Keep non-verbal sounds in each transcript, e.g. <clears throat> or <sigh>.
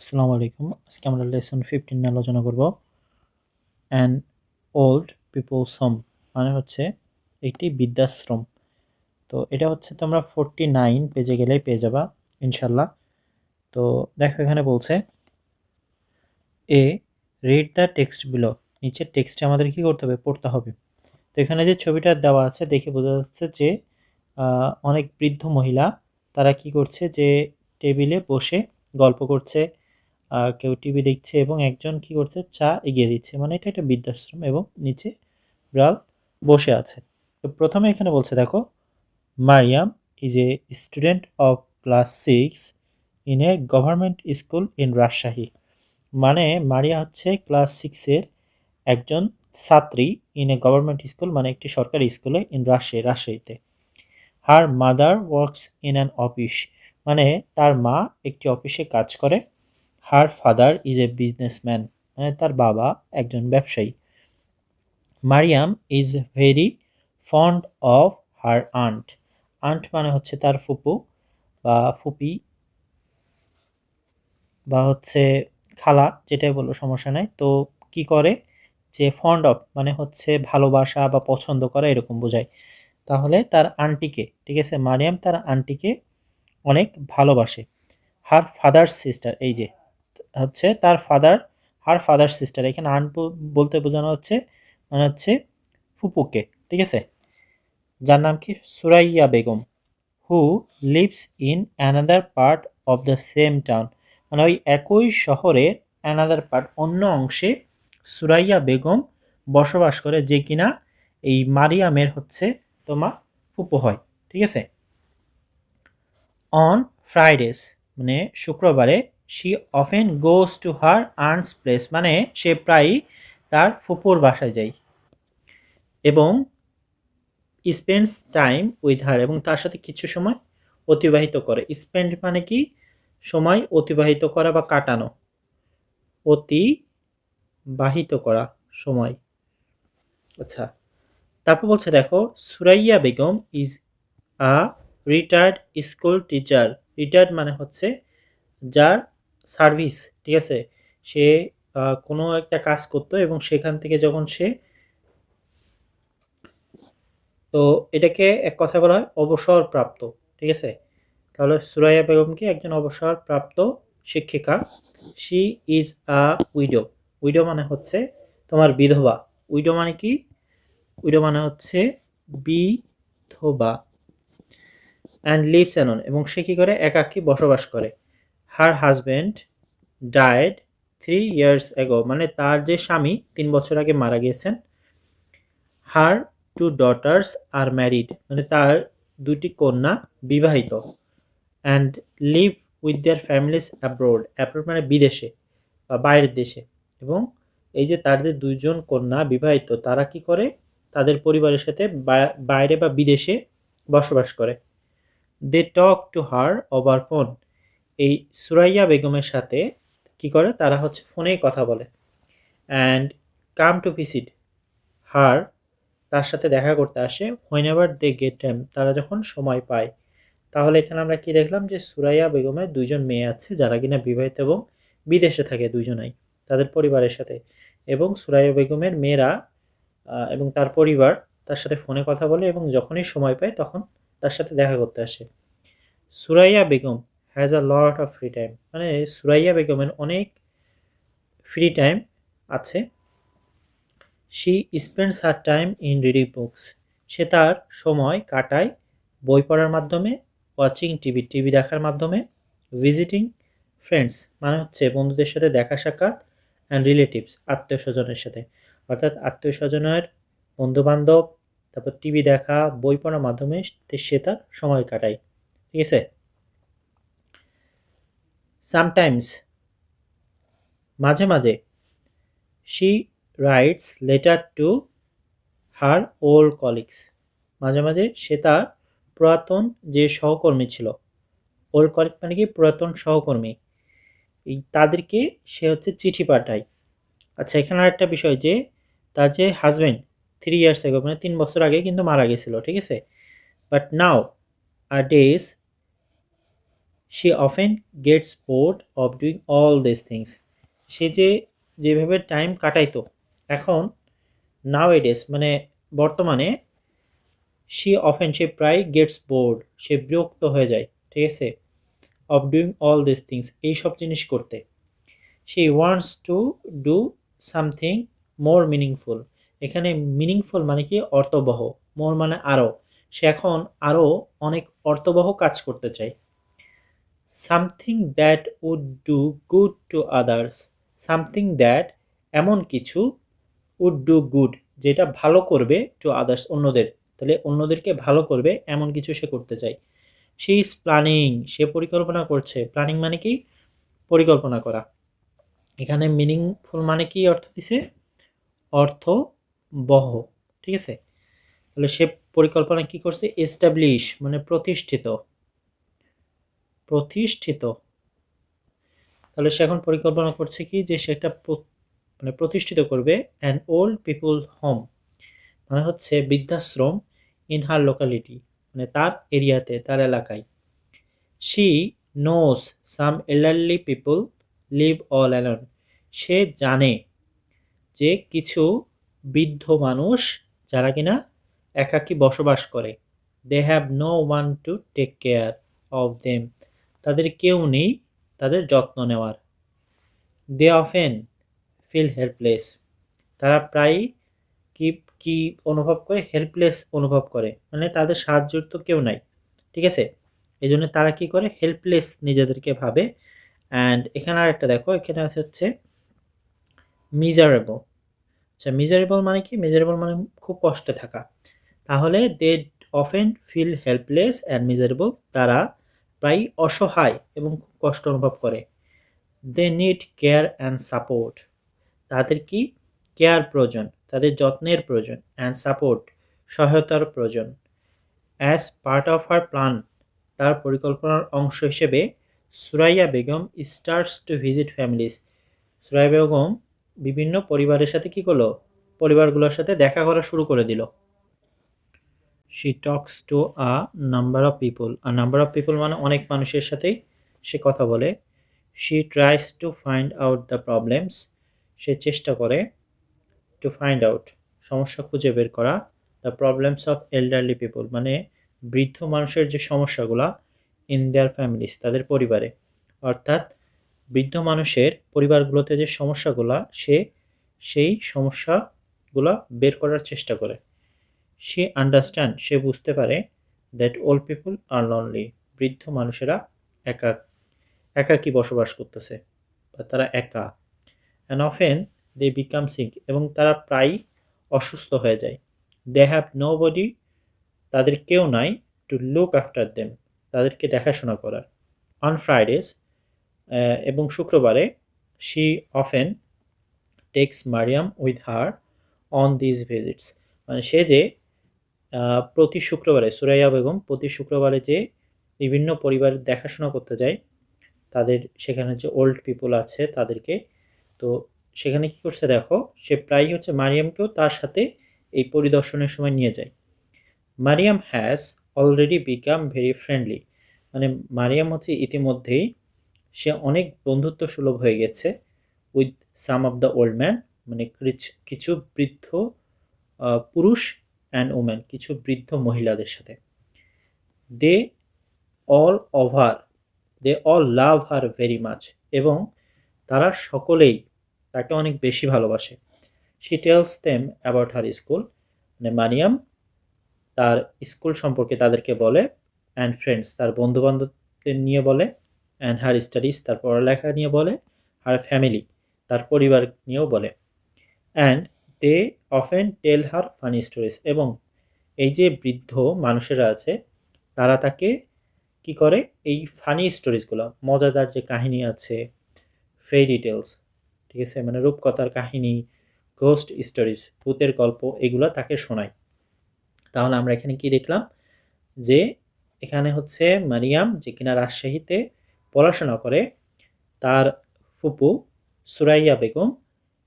আসসালামু আলাইকুম। আজকে আমরা লেসন ফিফটিন আলোচনা করব। অ্যান ওল্ড পিপলস হোম মানে হচ্ছে একটি বৃদ্ধাশ্রম। তো এটা হচ্ছে তোমরা ফোরটি নাইন পেজে গেলেই পেয়ে যাবা ইনশাল্লাহ তো দেখো এখানে বলছে A read the text below নিচের টেক্সটে আমাদের কি করতে হবে? পড়তে হবে। তো এখানে যে ছবিটা দেওয়া আছে, দেখে বোঝা যাচ্ছে যে অনেক বৃদ্ধ মহিলা তারা কি করছে? যে টেবিলে বসে গল্প করছে। কেউ টিভি দেখছে এবং একজন কি করছে? চা এগিয়ে দিচ্ছে। মানে এটা একটা বৃদ্ধাশ্রম এবং নিচে বিড়াল বসে আছে। তো প্রথমে এখানে বলছে, দেখো, Mariam is a student of class six in a government school in Rajshahi মানে মারিয়া হচ্ছে ক্লাস সিক্সের একজন ছাত্রী ইন এ গভর্নমেন্ট স্কুল মানে একটি সরকারি স্কুলে ইন রাজশাহী রাজশাহীতে her mother works in an office মানে তার মা একটি অফিসে কাজ করে। Her father is a businessman মানে তার বাবা একজন ব্যবসায়ী। Mariam is very fond of her aunt aunt মানে হচ্ছে তার ফুপু বা ফুপি বা হচ্ছে খালা, যেটাই বলল সমস্যা নাই। তো কি করে? যে ফন্ড অফ মানে হচ্ছে ভালোবাসা বা পছন্দ করা এরকম বোঝায়। তাহলে তার আন্টিকে ঠিক আছে? মারিয়াম তার আন্টিকে অনেক ভালোবাসে। হার ফাদার সিস্টার এই যে হচ্ছে তার ফাদার হার ফাদার সিস্টার এখানে আন বলতে বোঝানো হচ্ছে মানে হচ্ছে ফুপুকে, ঠিক আছে? যার নাম কি? Suraiya Begum who lives in another part of the same town মানে ওই একই শহরের অ্যানাদার পার্ট অন্য অংশে সুরাইয়া বেগম বসবাস করে যে কিনা এই মারিয়ামের হচ্ছে তোমার ফুপু হয়, ঠিক আছে? অন ফ্রাইডেস মানে শুক্রবারে she often goes to her earns place মানে সে প্রায়ই তার ফুপুর বাসায় যায় এবং স্পেন্ডস টাইম উইথ হার এবং তার সাথে কিছু সময় অতিবাহিত করে। স্পেন্ড মানে কি? সময় অতিবাহিত করা বা কাটানো। অতিবাহিত করা, সময়। আচ্ছা তারপর বলছে দেখো, Suraiya Begum is a retired school teacher retired মানে হচ্ছে যার সার্ভিস, ঠিক আছে? সে কোনো একটা কাজ করতো এবং সেখান থেকে যখন সে তো এটাকে এক কথা বলা হয় অবসরপ্রাপ্ত, ঠিক আছে? তাহলে সুরাইয়া বেগমকে একজন অবসরপ্রাপ্ত শিক্ষিকা she is a widow widow মানে হচ্ছে তোমার বিধবা। উইডো মানে কি? উইডো মানে হচ্ছে বিধবা। অ্যান্ড লিভস অ্যানন এবং সে কী করে? একাকী বসবাস করে। Her husband died three years ago মানে তার যে স্বামী তিন বছর আগে মারা গিয়েছেন her two daughters are married মানে তার দুটি কন্যা বিবাহিত and live with their families abroad abroad মানে বিদেশে বা বাইরের দেশে। এবং এই যে তার যে দুজন কন্যা বিবাহিত, তারা কি করে? তাদের পরিবারের সাথে বাইরে বা বিদেশে বসবাস করে। They talk to her over phone এই সুরাইয়া বেগমের সাথে কি করে? তারা হচ্ছে ফোনেই কথা বলে। And come to visit her তার সাথে দেখা করতে আসে। Whenever they get time তারা যখন সময় পায়, তাহলে এখানে আমরা কি দেখলাম যে সুরাইয়া বেগমের দুইজন মেয়ে আছে, যারা কিনা বিবাহিত এবং বিদেশে থাকে দুজনাই তাদের পরিবারের সাথে। এবং সুরাইয়া বেগমের মেয়েরা এবং তার পরিবার তার সাথে ফোনে কথা বলে এবং যখনই সময় পায় তখন তার সাথে দেখা করতে আসে। Suraiya Begum has a lot of free time মানে সুরাইয়া বেগমের অনেক ফ্রি টাইম আছে। She spends her time in reading books সে তার সময় কাটায় বই পড়ার মাধ্যমে ওয়াচিং টিভি টিভি দেখার মাধ্যমে ভিজিটিং ফ্রেন্ডস মানে হচ্ছে বন্ধুদের সাথে দেখা সাক্ষাৎ অ্যান্ড রিলেটিভস আত্মীয় স্বজনের সাথে। অর্থাৎ আত্মীয় স্বজনের বন্ধুবান্ধব, তারপর টিভি দেখা, বই পড়ার মাধ্যমে সে তার সময় কাটায়। ঠিক আছে? সামটাইমস মাঝে মাঝে she writes letter to her old colleagues মাঝে মাঝে সে তার পুরাতন যে সহকর্মী ছিল ওল্ড কলিগ মানে কি পুরাতন সহকর্মী, এই তাদেরকে সে হচ্ছে চিঠি পাঠায়। আচ্ছা এখানে আরেকটা বিষয় যে, তার যে হাজব্যান্ড থ্রি ইয়ার্স এগো মানে তিন বছর আগে কিন্তু মারা গেছিল, ঠিক আছে? But nowadays she often gets bored of doing all this things সে যে যেভাবে টাইম কাটাইতো, এখন নাও এডেস মানে বর্তমানে সি অফেন সে প্রায় গেটস বোর্ড সে বিরক্ত হয়ে যায়, ঠিক আছে of doing all this things এইসব জিনিস করতে। She wants to do something more meaningful এখানে মিনিংফুল মানে কি? অর্থবহ মোর মানে আরও সে এখন আরও অনেক অর্থবহ কাজ করতে চায়। Something that would do good to others something that এমন কিছু উড ডু গুড যেটা ভালো করবে টু আদার্স অন্যদের। তাহলে অন্যদেরকে ভালো করবে, এমন কিছু সে করতে চায়। সে ইজ প্ল্যানিং সে পরিকল্পনা করছে। প্ল্যানিং মানে কি? পরিকল্পনা করা। এখানে মিনিংফুল মানে কি অর্থ দিছে? অর্থ বহ, ঠিক আছে? তাহলে সে পরিকল্পনা কি করছে? এস্টাবলিশ মানে প্রতিষ্ঠিত। প্রতিষ্ঠিত। তাহলে সে এখন পরিকল্পনা করছে কি যে সেটা মানে প্রতিষ্ঠিত করবে অ্যান ওল্ড পিপুল হোম মানে হচ্ছে বৃদ্ধাশ্রম ইন হার লোকালিটি মানে তার এরিয়াতে, তার এলাকায়। She knows some elderly people live all alone সে জানে যে কিছু বৃদ্ধ মানুষ যারা কিনা একাকী বসবাস করে। They have no one to take care of them তাদের কেউ নেই তাদের যত্ন নেওয়ার। দে অফেন ফিল হেল্পলেস তারা প্রায়ই কি কি অনুভব করে? হেল্পলেস অনুভব করে। মানে তাদের সাহায্যের তো কেউ নাই। ঠিক আছে? এই জন্য তারা কি করে? হেল্পলেস নিজেদেরকে ভাবে। অ্যান্ড এখানে আর একটা দেখো, এখানে আছে হচ্ছে মিজারেবল আচ্ছা মিজারেবল মানে কি? মিজারেবল মানে খুব কষ্টে থাকা। তাহলে they often feel helpless and miserable তারা প্রায় অসহায় এবং খুব কষ্ট অনুভব করে। They need care and support তাদের কি? কেয়ার প্রয়োজন, তাদের যত্নের প্রয়োজন অ্যান্ড সাপোর্ট সহায়তার প্রয়োজন। As part of our plan তার পরিকল্পনার অংশ হিসেবে Suraiya Begum starts to visit families Suraiya Begum বিভিন্ন পরিবারের সাথে কি করল? পরিবারগুলোর সাথে দেখা করা শুরু করে দিল। She talks to a number of people R number of people মানে অনেক মানুষের সাথেই সে কথা বলে। She tries to find out the problems সে চেষ্টা করে টু ফাইন্ড আউট সমস্যা খুঁজে বের করা। The problems of elderly people মানে বৃদ্ধ মানুষের যে সমস্যাগুলা ইন দেয়ার ফ্যামিলিস তাদের পরিবারে। অর্থাৎ বৃদ্ধ মানুষের পরিবারগুলোতে যে সমস্যাগুলা, সে সেই সমস্যাগুলা বের করার চেষ্টা করে। সে আন্ডারস্ট্যান্ড সে বুঝতে পারে that old people are lonely বৃদ্ধ মানুষেরা একা একাকী বসবাস করতেছে? বা তারা একা। And often they become sick এবং তারা প্রায় অসুস্থ হয়ে যায়। দে হ্যাভ নো বডি তাদের কেউ নাই টু লুক আফটার দেম তাদেরকে দেখাশোনা করার। অন ফ্রাইডেস এবং শুক্রবারে she often takes Mariam with her on this visits মানে সে যে প্রতি শুক্রবারে, সুরাইয়া বেগম প্রতি শুক্রবারে যে বিভিন্ন পরিবার দেখাশোনা করতে যায়, তাদের সেখানে যে ওল্ড পিপল আছে তাদেরকে, তো সেখানে কি করছে দেখো, সে প্রায়ই হচ্ছে মারিয়ামকেও তার সাথে এই পরিদর্শনের সময় নিয়ে যায়। Mariam has already become very friendly মানে মারিয়াম হচ্ছে ইতিমধ্যেই সে অনেক বন্ধুত্ব সুলভ হয়ে গেছে with some of the old man মানে কিছু বৃদ্ধ পুরুষ অ্যান্ড ওমেন কিছু বৃদ্ধ মহিলাদের সাথে। They all over they all love her very much এবং তারা সকলেই তাকে অনেক বেশি ভালোবাসে। She tells them about her school মানে মানিয়াম তার স্কুল সম্পর্কে তাদেরকে বলে অ্যান্ড ফ্রেন্ডস তার বন্ধুবান্ধবদের নিয়ে বলে অ্যান্ড হার স্টাডিজ তার পড়ালেখা নিয়ে বলে হার ফ্যামিলি তার পরিবার নিয়েও বলে। And they often tell her funny stories এবং এই যে বৃদ্ধ মানুষেরা আছে, তারা তাকে কি করে? এই ফানি স্টোরিজগুলো মজাদার যে কাহিনী আছে ফেরি ডিটেলস ঠিক আছে? মানে রূপকথার কাহিনী ঘোস্ট স্টোরিজ ভূতের গল্প, এগুলো তাকে শোনায়। তাহলে আমরা এখানে কি দেখলাম? যে এখানে হচ্ছে মারিয়াম যে কিনা রাজশাহীতে পড়াশোনা করে, তার ফুপু সুরাইয়া বেগম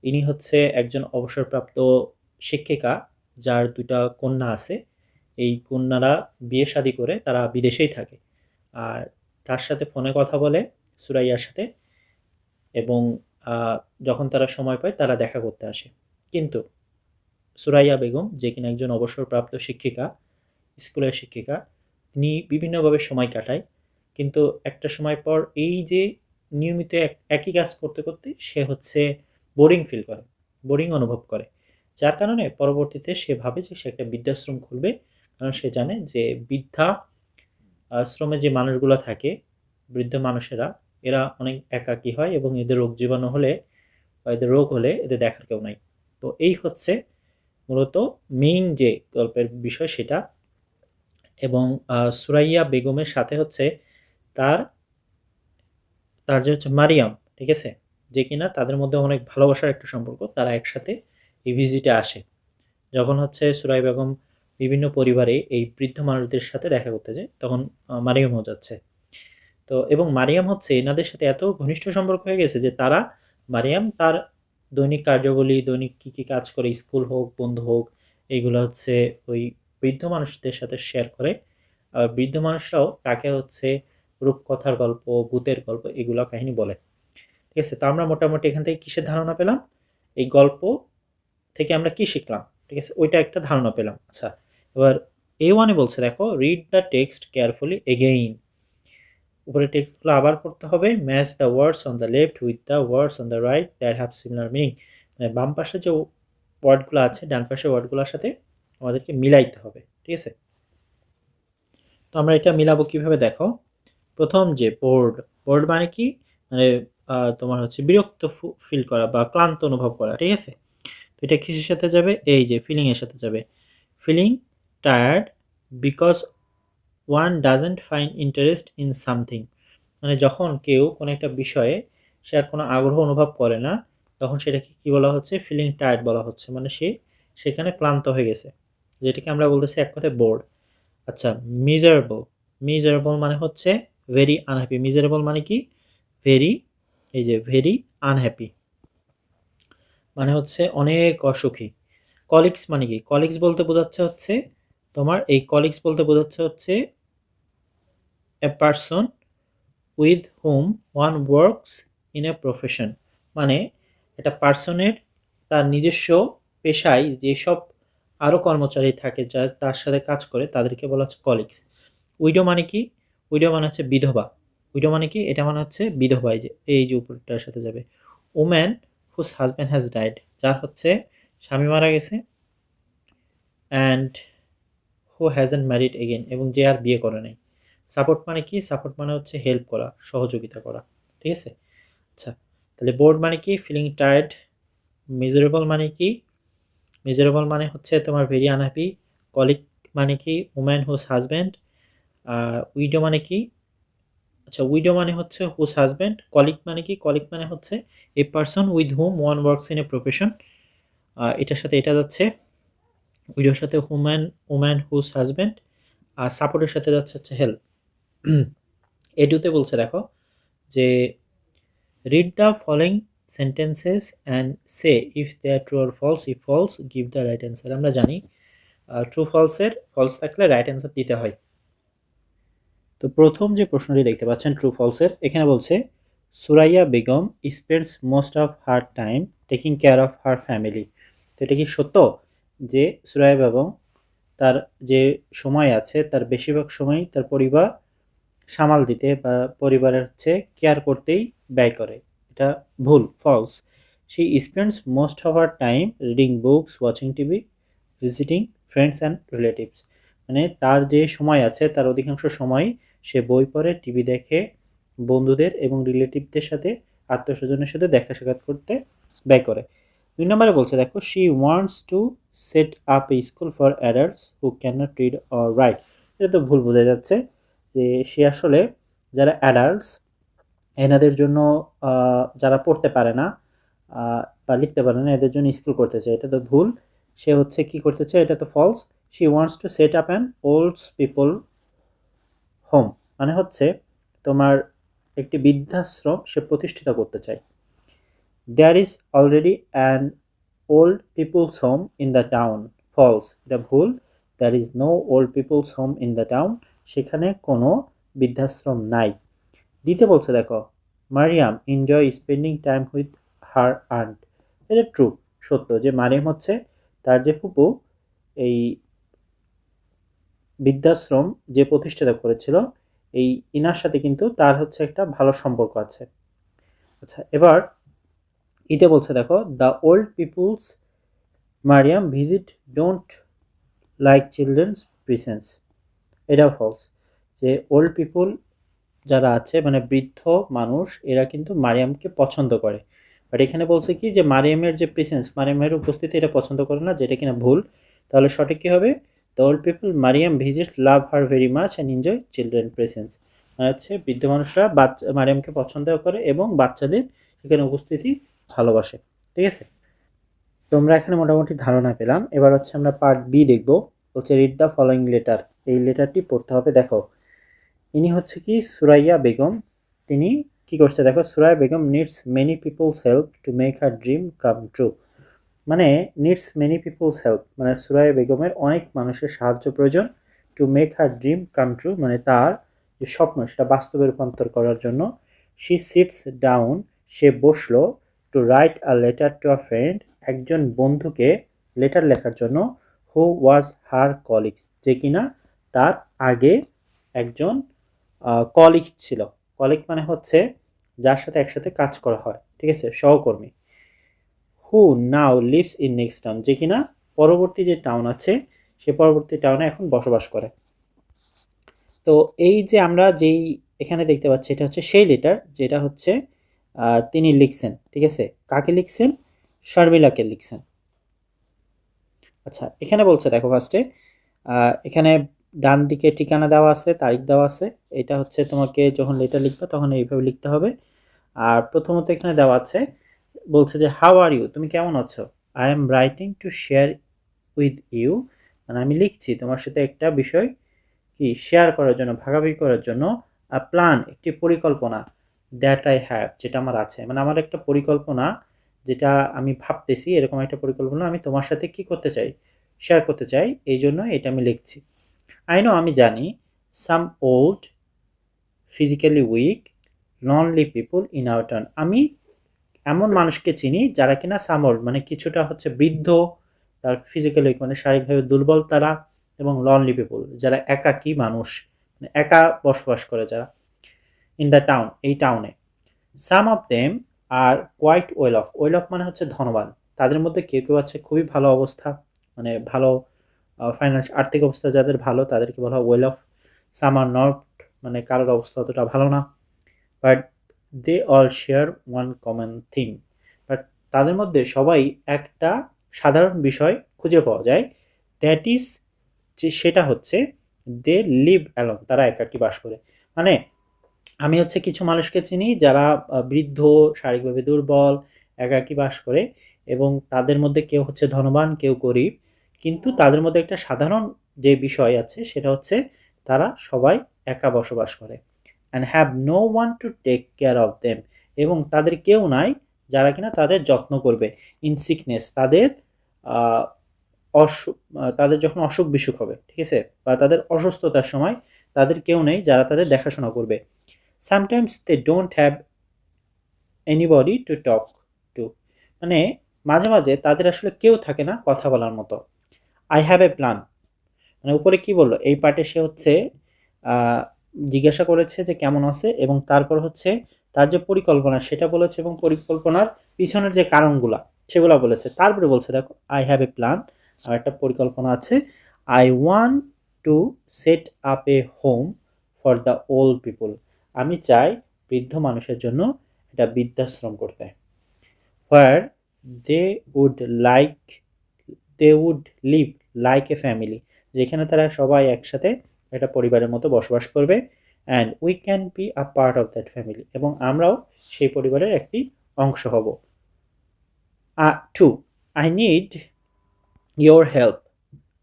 ইনি হচ্ছে একজন অবসরপ্রাপ্ত শিক্ষিকা, যার দুটা কন্যা আছে। এই কন্যারা বিয়ে শাদি করে তারা বিদেশেই থাকে। আর তার সাথে ফোনে কথা বলে সুরাইয়ার সাথে এবং যখন তারা সময় পায় তারা দেখা করতে আসে। কিন্তু সুরাইয়া বেগম, যে কিনা একজন অবসরপ্রাপ্ত শিক্ষিকা, স্কুলের শিক্ষিকা, তিনি বিভিন্নভাবে সময় কাটায়। কিন্তু একটা সময় পর এই যে নিয়মিত এক- একই কাজ করতে করতে সে হচ্ছে বোরিং ফিল করে, বোরিং অনুভব করে। যার কারণে পরবর্তীতে সে ভাবে যে সে একটা বৃদ্ধাশ্রম খুলবে, কারণ সে জানে যে বৃদ্ধা আশ্রমে যে মানুষগুলো থাকে, বৃদ্ধ মানুষেরা, এরা অনেক একাকী হয় এবং এদের রোগ জীবাণু হলে বা এদের রোগ হলে এদের দেখার কেউ নাই। তো এই হচ্ছে মূলত মেইন যে গল্পের বিষয় সেটা এবং সুরাইয়া বেগমের সাথে হচ্ছে তার তার যে হচ্ছে মারিয়াম, ঠিক আছে? যে কিনা তাদের মধ্যে অনেক ভালোবাসার একটা সম্পর্ক, তারা একসাথে এই ভিজিটে আসে। যখন হচ্ছে সুরাই বেগম বিভিন্ন পরিবারে এই বৃদ্ধ মানুষদের সাথে দেখা করতে যায়, তখন মারিয়ামও যাচ্ছে। তো, এবং মারিয়াম হচ্ছে এনাদের সাথে এত ঘনিষ্ঠ সম্পর্ক হয়ে গেছে যে তারা, মারিয়াম তার দৈনিক কার্যাবলী, দৈনিক কী কী কাজ করে, স্কুল হোক, বন্ধু হোক এইগুলো হচ্ছে ওই বৃদ্ধ মানুষদের সাথে শেয়ার করে। আর বৃদ্ধ মানুষরাও তাকে হচ্ছে রূপকথার গল্প, ভূতের গল্প, এগুলো কাহিনী বলে। ঠিক আছে? তো আমরা মোটামুটি এখান থেকে কিসের ধারণা পেলাম? এই গল্প থেকে আমরা কি শিখলাম? ঠিক আছে? ওইটা একটা ধারণা পেলাম। আচ্ছা এবার এ ওয়ানে বলছে, দেখো read the text carefully again উপরে টেক্সটগুলো আবার পড়তে হবে। Match the words on the left with the words on the right that have similar meaning মানে বাম পাশে যে ওয়ার্ডগুলো আছে, ডান পাশে ওয়ার্ডগুলোর সাথে আমাদেরকে মিলাইতে হবে। ঠিক আছে? তো আমরা এটা মিলাবো কীভাবে? দেখো, প্রথম যে বোর্ড বোর্ড মানে কি? মানে তোমার হচ্ছে বিরক্ত ফিল করা বা ক্লান্ত অনুভব করা, ঠিক আছে? তো এটা কিসের সাথে যাবে? এই যে ফিলিং এর সাথে যাবে। Feeling tired because one doesn't find interest in something মানে যখন কেউ কোনো একটা বিষয়ে সে আর কোনো আগ্রহ অনুভব করে না, তখন সেটাকে কি বলা হচ্ছে? ফিলিং টায়ার্ড বলা হচ্ছে। মানে সে সেখানে ক্লান্ত হয়ে গেছে। যেটাকে আমরা বলতেছি এক কথায় বোর্ড আচ্ছা মিজারেবল মিজারেবল মানে হচ্ছে ভেরি আনহ্যাপি মিজারেবল মানে কি? ভেরি এই যে ভেরি আনহ্যাপি মানে হচ্ছে অনেক অসুখী। কলিগস মানে কি? কলিগস বলতে বোঝাচ্ছে হচ্ছে তোমার, এই কলিগস বলতে বোঝাচ্ছে হচ্ছে a person with whom one works in a profession মানে একটা পার্সনের তার নিজস্ব পেশায় যেসব আরও কর্মচারী থাকে যা তার সাথে কাজ করে, তাদেরকে বলা হচ্ছে কলিগস উইডো মানে কি? উইডো মানে হচ্ছে বিধবা। উইডো মানে কি? এটা মানে হচ্ছে বিধবা যে, এই যে উপরটার সাথে যাবে। Woman whose husband has died যার হচ্ছে স্বামী মারা গেছে and who has and married again এবং যে আর বিয়ে করে নাই। সাপোর্ট মানে কি? সাপোর্ট মানে হচ্ছে হেল্প করা, সহযোগিতা করা, ঠিক আছে? আচ্ছা তাহলে বোর্ড মানে কি? ফিলিং টায়ার্ড মিজারেবল মানে কি? মিজারেবল মানে হচ্ছে তোমার ভেরি আনহ্যাপি কলিক মানে কি? উম্যান হুজ হাজব্যান্ড উইডো মানে কি? আচ্ছা উইডো মানে হচ্ছে হুজ হাজব্যান্ড কলিক মানে কি? কলিক মানে হচ্ছে a person with whom one works in a profession এটার সাথে এটা যাচ্ছে উইডোর সাথে হুম্যান উম্যান হুজ হাজব্যান্ড আর সাপোর্টের সাথে যাচ্ছে হচ্ছে হেল্প <clears throat> এডুতে বলছে, দেখো, যে read the following sentences and say if they are true or false if false give the right answer আমরা জানি ট্রু ফলসের ফলস থাকলে রাইট অ্যান্সার দিতে হয়। তো প্রথম যে প্রশ্নটি দেখতে পাচ্ছেন ট্রু ফলসের এখানে বলছে, Suraiya Begum spends most of her time taking care of her family তো এটা কি সত্য যে সুরাইয়া বেগম তার যে সময় আছে, তার বেশিরভাগ সময় তার পরিবার সামাল দিতে বা পরিবারের হচ্ছে কেয়ার করতেই ব্যয় করে? এটা ভুল false she spends most of her time reading books watching TV visiting friends and relatives মানে তার যে সময় আছে, তার অধিকাংশ সময় সে বই পড়ে, টিভি দেখে, বন্ধুদের এবং রিলেটিভদের সাথে আত্মস্বজনের সাথে দেখা সাক্ষাৎ করতে ব্যয় করে। দুই নম্বরে বলছে, দেখো she wants to set up a school for adults who can not read or write এটা তো ভুল বোঝা যাচ্ছে যে সে আসলে যারা অ্যাডাল্টস এনাদের জন্য যারা পড়তে পারে না বা লিখতে পারে না, এদের জন্য স্কুল করতে চায়। এটা তো ভুল। সে হচ্ছে কি করতে চায়? এটা তো false she wants to set up an olds people home মানে হচ্ছে তোমার একটি বৃদ্ধাশ্রম সে প্রতিষ্ঠিত করতে চায়। There is already an old people's home in the town false এটা ভুল। There is no old people's home in the town সেখানে কোনো বৃদ্ধাশ্রম নাই। দিতে বলছে, দেখো Mariam enjoy spending time with her aunt true true সত্য যে মারিয়াম হচ্ছে তার যে ফুপু, এই বৃদ্ধাশ্রম যে প্রতিষ্ঠাতা করেছিল, এই ইনার সাথে কিন্তু তার হচ্ছে একটা ভালো সম্পর্ক আছে। আচ্ছা এবার ইতে বলছে দেখো the old people's Mariam visit don't like children's presence এটাও ফলস যে ওল্ড পিপুল যারা আছে মানে বৃদ্ধ মানুষ, এরা কিন্তু মারিয়ামকে পছন্দ করে। বাট এখানে বলছে কি, যে মারিয়ামের যে প্রেসেন্স মারিয়ামের উপস্থিতি এটা পছন্দ করে না, যেটা কিনা ভুল, তাহলে সঠিক কী হবে? The old people Mariam visit love her very much and enjoy children presence মানে হচ্ছে বৃদ্ধ মানুষরা বাচ্চা, মারিয়ামকে পছন্দ করে এবং বাচ্চাদের এখানে উপস্থিতি ভালোবাসে। ঠিক আছে? তোমরা এখানে মোটামুটি ধারণা পেলাম। এবার হচ্ছে আমরা পার্ট বি দেখব। বলছে রিড দ্য ফলোয়িং লেটার এই লেটারটি পড়তে হবে। দেখো, ইনি হচ্ছে কি সুরাইয়া বেগম। তিনি কি করছে? দেখো, Suraiya Begum needs many people's help to make her dream come true মানে নিডস মেনি পিপলস হেল্প মানে সুরাইয়া বেগমের অনেক মানুষের সাহায্য প্রয়োজন to make her dream come true মানে তার যে স্বপ্ন সেটা বাস্তবে রূপান্তর করার জন্য। শি সিটস ডাউন সে বসল to write a letter to a friend একজন বন্ধুকে লেটার লেখার জন্য হু ওয়াজ হার কলিগস যে কিনা তার আগে একজন কলিগ ছিল। কলিগ মানে হচ্ছে যার সাথে একসাথে কাজ করা হয়, ঠিক আছে? সহকর্মী। Who now lives in next town যে কিনা পরবর্তী যে টাউন আছে, সে পরবর্তী টাউনে এখন বসবাস করে। তো এই যে আমরা যেই এখানে দেখতে পাচ্ছি, এটা হচ্ছে সেই লেটার যেটা হচ্ছে তিনি লিখছেন, ঠিক আছে? কাকে লিখছেন? শারমিলাকে লিখছেন। আচ্ছা এখানে বলছে, দেখো ফার্স্টে এখানে ডান দিকে ঠিকানা দেওয়া আছে, তারিখ দেওয়া আছে, এটা হচ্ছে তোমাকে যখন লেটার লিখবে তখন এইভাবে লিখতে হবে। আর প্রথমত এখানে দেওয়া আছে বলছে যে হাউ আর ইউ তুমি কেমন আছো? I am writing to share with you মানে আমি লিখছি তোমার সাথে একটা বিষয় কি শেয়ার করার জন্য, ভাগাভাগি করার জন্য প্ল্যান একটি পরিকল্পনা দ্যাট আই হ্যাভ যেটা আমার আছে। মানে আমার একটা পরিকল্পনা যেটা আমি ভাবতেছি, এরকম একটা পরিকল্পনা আমি তোমার সাথে কি করতে চাই শেয়ার করতে চাই, এই জন্য এটা আমি লিখছি। আই নো আমি জানি some old physically weak lonely people in our town আমি এমন মানুষকে চিনি যারা কিনা সাম ওল্ড মানে কিছুটা হচ্ছে বৃদ্ধ, তার ফিজিক্যালি মানে শারীরিকভাবে দুর্বল তারা এবং লনলি পিপুল যারা একাকী মানুষ মানে একা বসবাস করে যারা ইন দ্য টাউন এই টাউনে some of them are quite well off well off মানে হচ্ছে ধনবান। তাদের মধ্যে কেউ কেউ আছে খুবই ভালো অবস্থা মানে ভালো ফাইন্যান্স আর্থিক অবস্থা যাদের ভালো, তাদেরকে বলা হয় well off some are not মানে কারোর অবস্থা অতটা ভালো না। But they all share one common thing but তাদের মধ্যে সবাই একটা সাধারণ বিষয় খুঁজে পাওয়া যায়। দ্যাট ইজ যে সেটা হচ্ছে দে লিভ অ্যালং তারা একাকী বাস করে। মানে আমি হচ্ছে কিছু মানুষকে চিনি যারা বৃদ্ধ, শারীরিকভাবে দুর্বল, একাকী বাস করে এবং তাদের মধ্যে কেউ হচ্ছে ধনবান, কেউ গরিব। কিন্তু তাদের মধ্যে একটা সাধারণ যে বিষয় আছে, সেটা হচ্ছে তারা সবাই একা বসবাস করে। And have no one to take care of them এবং তাদের কেউ নাই যারা কিনা তাদের যত্ন করবে। ইন সিকনেস তাদের অসুখ তাদের যখন অসুখ বিসুখ হবে, ঠিক আছে? বা তাদের অসুস্থতার সময় তাদের কেউ নেই যারা তাদের দেখাশোনা করবে। Sometimes they don't have anybody to talk to মানে মাঝে মাঝে তাদের আসলে কেউ থাকে না কথা বলার মতো। আই হ্যাভ এ প্ল্যান মানে উপরে কি বলল? এই পার্টে সে হচ্ছে জিজ্ঞাসা করেছে যে কেমন আছে এবং তারপর হচ্ছে তার যে পরিকল্পনা সেটা বলেছে এবং পরিকল্পনার পিছনের যে কারণগুলা সেগুলো বলেছে। তারপরে বলছে, দেখো আই হ্যাভ এ প্ল্যান আর একটা পরিকল্পনা আছে। I want to set up a home for the old people আমি চাই বৃদ্ধ মানুষের জন্য একটা বৃদ্ধাশ্রম করতে। Where they would like they would live like a family যেখানে তারা সবাই একসাথে একটা পরিবারের মতো বসবাস করবে and we can be a part of that family এবং আমরাও সেই পরিবারের একটি অংশ হব। To I need your help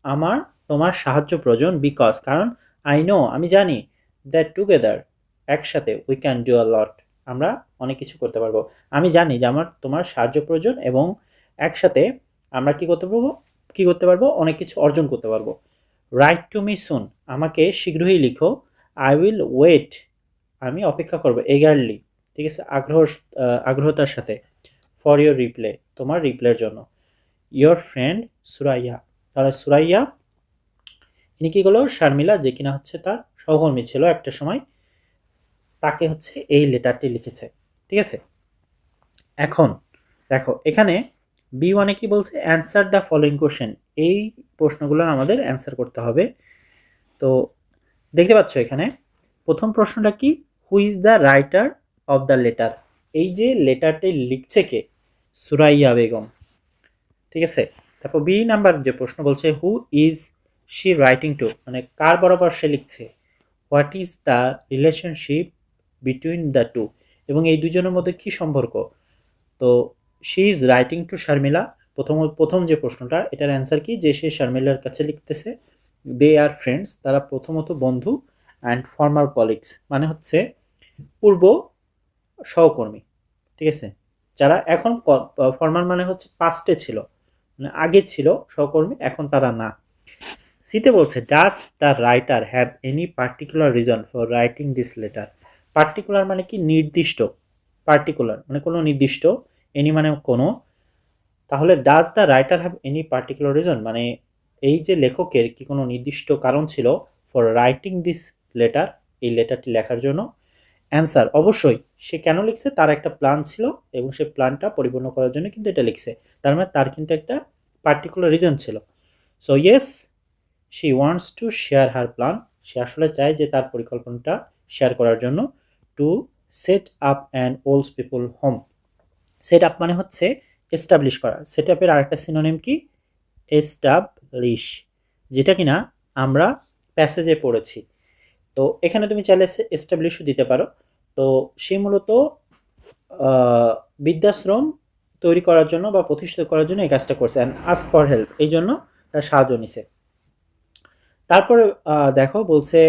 আমার, তোমার সাহায্য প্রয়োজন বিকজ কারণ আই নো আমি জানি দ্যাট টুগেদার একসাথে we can do a lot আমরা অনেক কিছু করতে পারব। আমি জানি যে আমার, তোমার সাহায্য প্রয়োজন এবং একসাথে আমরা কি করতে পারব? কি করতে পারব? অনেক কিছু অর্জন করতে পারব। রাইট টু মি সুন আমাকে শীঘ্রই লিখো। আই উইল ওয়েট আমি অপেক্ষা করব এগারলি ঠিক আছে? আগ্রহ আগ্রহতার সাথে। ফর ইয়োর রিপ্লে তোমার রিপ্লের জন্য। ইয়োর ফ্রেন্ড সুরাইয়া তাহলে সুরাইয়া ইনি কী করল? শারমিলা যে কিনা হচ্ছে তার সহকর্মী ছিল একটা সময়, তাকে হচ্ছে এই লেটারটি লিখেছে। ঠিক আছে? এখন, দেখো, এখানে বি ওয়ানে কি বলছে? অ্যান্সার দ্য ফলোয়িং কোশ্চেন এই প্রশ্নগুলোর আমাদের অ্যান্সার করতে হবে। তো দেখতে পাচ্ছ এখানে, প্রথম প্রশ্নটা কি? Who is the writer of the letter এই যে লেটারটি লিখছে কে? সুরাইয়া বেগম। ঠিক আছে? তারপর বি নাম্বার যে প্রশ্ন বলছে who is she writing to মানে কার বরাবর সে লিখছে? What is the relationship between the two এবং এই দুজনের মধ্যে কি সম্পর্ক? তো she is writing to Sharmila প্রথম প্রথম যে প্রশ্নটা, এটার অ্যান্সার কি? যে সে শারমিলার কাছে লিখতেছে দে আর ফ্রেন্ডস তারা প্রথমত বন্ধু অ্যান্ড ফর্মার কলিগস মানে হচ্ছে পূর্ব সহকর্মী, ঠিক আছে? যারা এখন ফর্মার মানে হচ্ছে পাস্টে ছিল মানে আগে ছিল সহকর্মী, এখন তারা না। সিতে বলছে does the writer have any particular reason for writing this letter particular মানে কি? নির্দিষ্ট পার্টিকুলার মানে কোনো নির্দিষ্ট এনি মানে কোনো, তাহলে does the writer have any particular reason মানে এই যে লেখকের কি কোনো নির্দিষ্ট কারণ ছিল ফর রাইটিং দিস লেটার এই লেটারটি লেখার জন্য? অ্যান্সার অবশ্যই। সে কেন লিখছে? তার একটা প্ল্যান ছিল এবং সে প্ল্যানটা পরিপূর্ণ করার জন্য কিন্তু এটা লিখছে। তার মানে তার কিন্তু একটা পার্টিকুলার রিজন ছিল। So yes she wants to share her plan সে আসলে চায় যে তার পরিকল্পনাটা শেয়ার করার জন্য to set up and old people home set up মানে হচ্ছে এস্টাবলিশ করা। সেট আপের আরেকটা সিনোনিম কি? এস্টাবলিশ যেটা কিনা আমরা প্যাসেজে পড়েছি। তো এখানে তুমি চাইলে এস্টাবলিশও দিতে পারো। তো সে মূলত আহ, বৃদ্ধাশ্রম তৈরি করার জন্য বা প্রতিষ্ঠিত করার জন্য এই কাজটা করছে অ্যান্ড আস্ক ফর হেল্প এই জন্য তার সাহায্য নিছে। তারপরে দেখো বলছে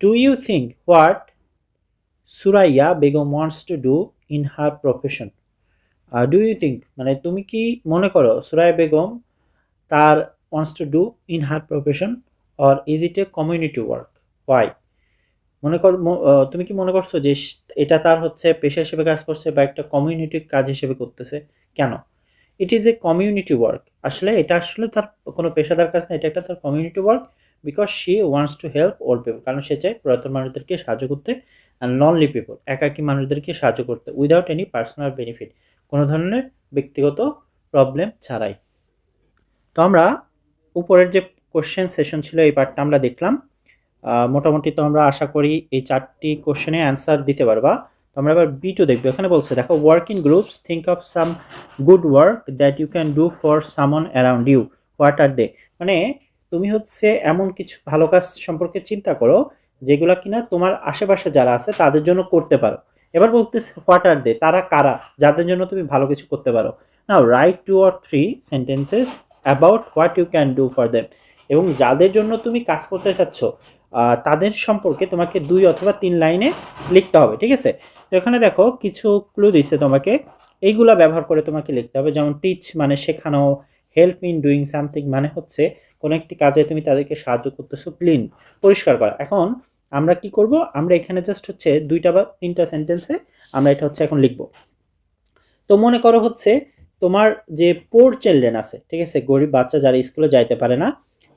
do you think what Suraiya Begum wants to do in her profession R do you think মানে তুমি কি মনে করো সুরাইয়া বেগম তার wants to do in her profession or is it a community work why মনে কর তুমি কি মনে করছ যে এটা তার হচ্ছে পেশা হিসেবে কাজ করছে বা একটা কমিউনিটি কাজ হিসেবে করতেছে? কেন? It is a community work আসলে এটা আসলে তার কোনো পেশাদার কাজ না, এটা একটা তার community work because she wants to help old people কারণ সে চায় পুরাতন মানুষদেরকে সাহায্য করতে অ্যান্ড লনলি পিপল একাকী মানুষদেরকে সাহায্য করতে উইদাউট এনি পার্সোনাল বেনিফিট কোনো ধরনের ব্যক্তিগত প্রবলেম ছাড়াই। তো আমরা উপরের যে কোশ্চেন সেশন ছিল, এই পার্টটা আমরা দেখলাম। মোটামুটি তো আমরা আশা করি এই চারটি কোশ্চেনে অ্যান্সার দিতে পারবা। তো আমরা এবার বি টু দেখব। এখানে বলছে, দেখো work in groups think of some good work that you can do for someone around you what are they মানে তুমি হচ্ছে এমন কিছু ভালো কাজ সম্পর্কে চিন্তা করো যেগুলো কিনা তোমার আশেপাশে যারা আছে, তাদের জন্য করতে পারো। এবার বলতেছে হোয়াট আর দে তারা কারা? যাদের জন্য তুমি ভালো কিছু করতে পারো। Now write two or three sentences about what you can do for them এবং যাদের জন্য তুমি কাজ করতে চাচ্ছ তাদের সম্পর্কে তোমাকে দুই অথবা তিন লাইনে লিখতে হবে, ঠিক আছে? তো এখানে দেখো, কিছু ক্লু দিচ্ছে তোমাকে। এইগুলা ব্যবহার করে তোমাকে লিখতে হবে। যেমন টিচ মানে শেখানো হেল্প ইন ডুইং সামথিং মানে হচ্ছে কোনো একটি কাজে তুমি তাদেরকে সাহায্য করতেছো ক্লিন পরিষ্কার করা। এখন আমরা কি করব? আমরা এখানে জাস্ট হচ্ছে দুইটা বা তিনটা সেন্টেন্সে আমরা এটা হচ্ছে এখন লিখব। তো মনে করো হচ্ছে তোমার যে পোর চিলড্রেন আছে, ঠিক আছে, গরিব বাচ্চা যারা স্কুলে যাইতে পারে না,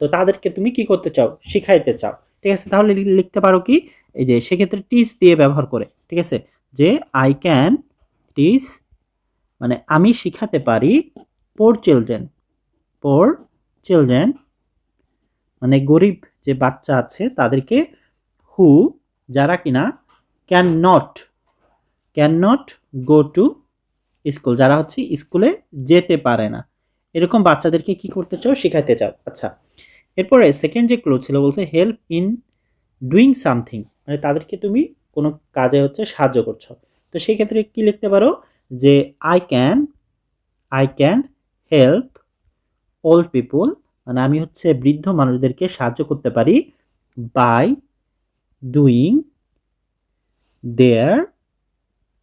তো তাদেরকে তুমি কি করতে চাও? শিখাইতে চাও। ঠিক আছে, তাহলে লিখতে পারো কি? এই যে সেক্ষেত্রে টিচ দিয়ে ব্যবহার করে, ঠিক আছে, যে আই ক্যান টিচ মানে আমি শিখাতে পারি পোর চিলড্রেন পোর চিলড্রেন মানে গরিব যে বাচ্চা আছে তাদেরকে হু যারা কিনা can not can not go to school যারা হচ্ছে স্কুলে যেতে পারে না। এরকম বাচ্চাদেরকে কি করতে চাও শেখাতে চাও। আচ্ছা এরপরে সেকেন্ড যে ক্লো ছিল, বলছে হেল্প ইন ডুইং সামথিং মানে তাদেরকে তুমি কোনো কাজে হচ্ছে সাহায্য করছ। তো সেই ক্ষেত্রে কি লিখতে পারো? যে I can I can help old people মানে আমি হচ্ছে বৃদ্ধ মানুষদেরকে সাহায্য করতে পারি by doing their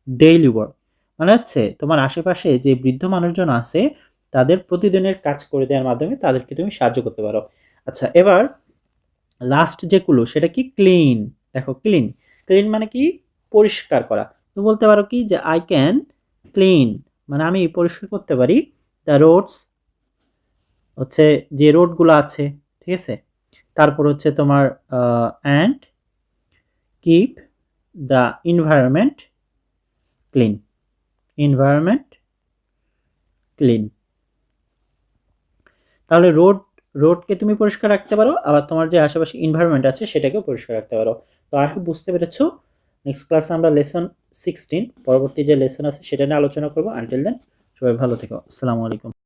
daily work মানে হচ্ছে তোমার আশেপাশে যে বৃদ্ধ মানুষজন আছে, তাদের প্রতিদিনের কাজ করে দেওয়ার মাধ্যমে তাদেরকে তুমি সাহায্য করতে পারো। আচ্ছা এবার লাস্ট যে কুলো সেটা কি? ক্লিন দেখো ক্লিন ক্লিন মানে কি? পরিষ্কার করা। তুমি বলতে পারো কি যে আই ক্যান ক্লিন মানে আমি পরিষ্কার করতে পারি দ্য রোডস হচ্ছে যে রোডগুলো আছে, ঠিক আছে? তারপর হচ্ছে তোমার and keep the environment clean environment clean তাহলে রোড রোডকে তুমি পরিষ্কার রাখতে পারো, আবার তোমার যে আশেপাশে এনভায়রনমেন্ট আছে সেটাকেও পরিষ্কার রাখতে পারো। তো আই হোপ বুঝতে পেরেছ। নেক্সট ক্লাসে আমরা লেসন সিক্সটিন পরবর্তী যে লেসন আছে সেটা নিয়ে আলোচনা করব। আনটিল দেন সবাই ভালো থেকো। আসসালামু আলাইকুম।